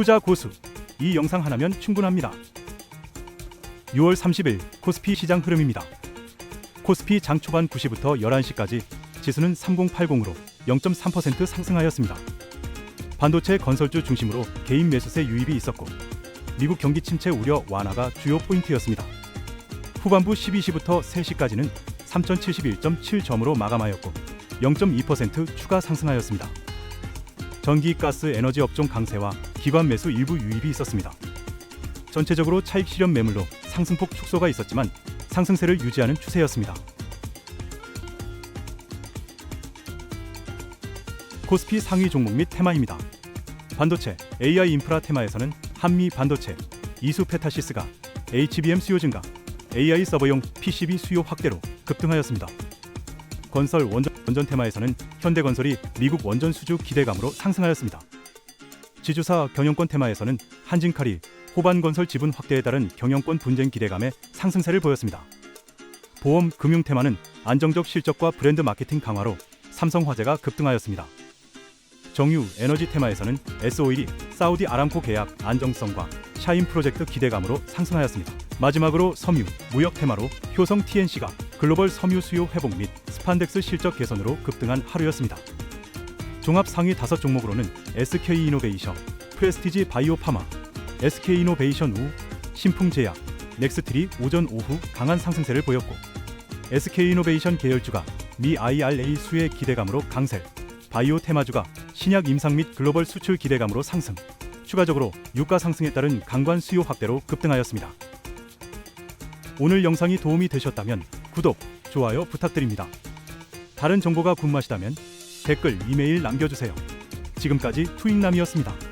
투자 고수. 이 영상 하나면 충분합니다. 6월 30일 코스피 시장 흐름입니다. 코스피 장 초반 9시부터 11시까지 지수는 3080으로 0.3% 상승하였습니다. 반도체 건설주 중심으로 개인 매수세 유입이 있었고 미국 경기 침체 우려 완화가 주요 포인트였습니다. 후반부 12시부터 3시까지는 3071.7점으로 마감하였고 0.2% 추가 상승하였습니다. 전기, 가스, 에너지 업종 강세와 기관 매수 일부 유입이 있었습니다. 전체적으로 차익 실현 매물로 상승폭 축소가 있었지만 상승세를 유지하는 추세였습니다. 코스피 상위 종목 및 테마입니다. 반도체, AI 인프라 테마에서는 한미 반도체, 이수 페타시스가 HBM 수요 증가, AI 서버용 PCB 수요 확대로 급등하였습니다. 건설 원전, 원전 테마에서는 현대건설이 미국 원전 수주 기대감으로 상승하였습니다. 지주사 경영권 테마에서는 한진칼이 호반건설 지분 확대에 따른 경영권 분쟁 기대감에 상승세를 보였습니다. 보험 금융 테마는 안정적 실적과 브랜드 마케팅 강화로 삼성화재가 급등하였습니다. 정유 에너지 테마에서는 S-오일이 사우디 아람코 계약 안정성과 샤인 프로젝트 기대감으로 상승하였습니다. 마지막으로 섬유, 무역 테마로 효성 TNC가 글로벌 섬유 수요 회복 및 스판덱스 실적 개선으로 급등한 하루였습니다. 종합 상위 5 종목으로는 SK 이노베이션, 프레스티지 바이오 파마, SK 이노베이션 우, 신풍제약, 넥스트리 오전 오후 강한 상승세를 보였고 SK 이노베이션 계열주가 미 IRA 수혜 기대감으로 강세, 바이오 테마주가 신약 임상 및 글로벌 수출 기대감으로 상승. 추가적으로 유가 상승에 따른 강관 수요 확대로 급등하였습니다. 오늘 영상이 도움이 되셨다면 구독, 좋아요 부탁드립니다. 다른 정보가 궁금하시다면 댓글, 이메일 남겨주세요. 지금까지 투익남이었습니다.